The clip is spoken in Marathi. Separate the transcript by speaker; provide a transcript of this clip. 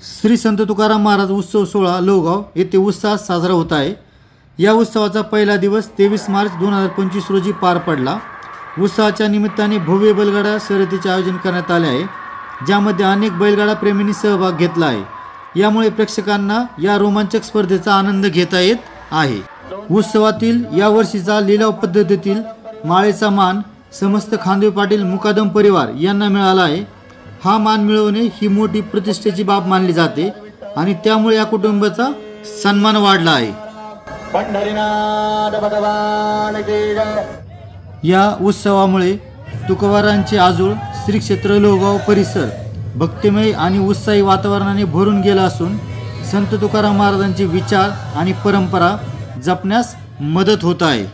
Speaker 1: श्री संत तुकाराम महाराज उत्सव सोहळा लोगाव येथे उत्साहात साजरा होत आहे. या उत्सवाचा पहिला दिवस तेवीस मार्च दोन हजार पंचवीस रोजी पार पडला. उत्सवाच्या निमित्ताने भव्य बैलगाडा शर्यतीचे आयोजन करण्यात आले आहे ज्यामध्ये अनेक बैलगाडा प्रेमींनी सहभाग घेतला आहे. यामुळे प्रेक्षकांना या रोमांचक स्पर्धेचा आनंद घेता येत आहे. उत्सवातील या वर्षीचा लिलाव पद्धतीतील माळेचा मान समस्त खांदवे पाटील मुकादम परिवार यांना मिळाला आहे. हा मान मिळवणे ही मोठी प्रतिष्ठेची बाब मानली जाते आणि त्यामुळे या कुटुंबाचा सन्मान वाढला आहे. या उत्सवामुळे तुकोबारांचे आजूळ श्री क्षेत्र लोहगाव परिसर भक्तिमय आणि उत्साही वातावरणाने भरून गेला असून संत तुकाराम महाराजांचे विचार आणि परंपरा जपण्यास मदत होत आहे.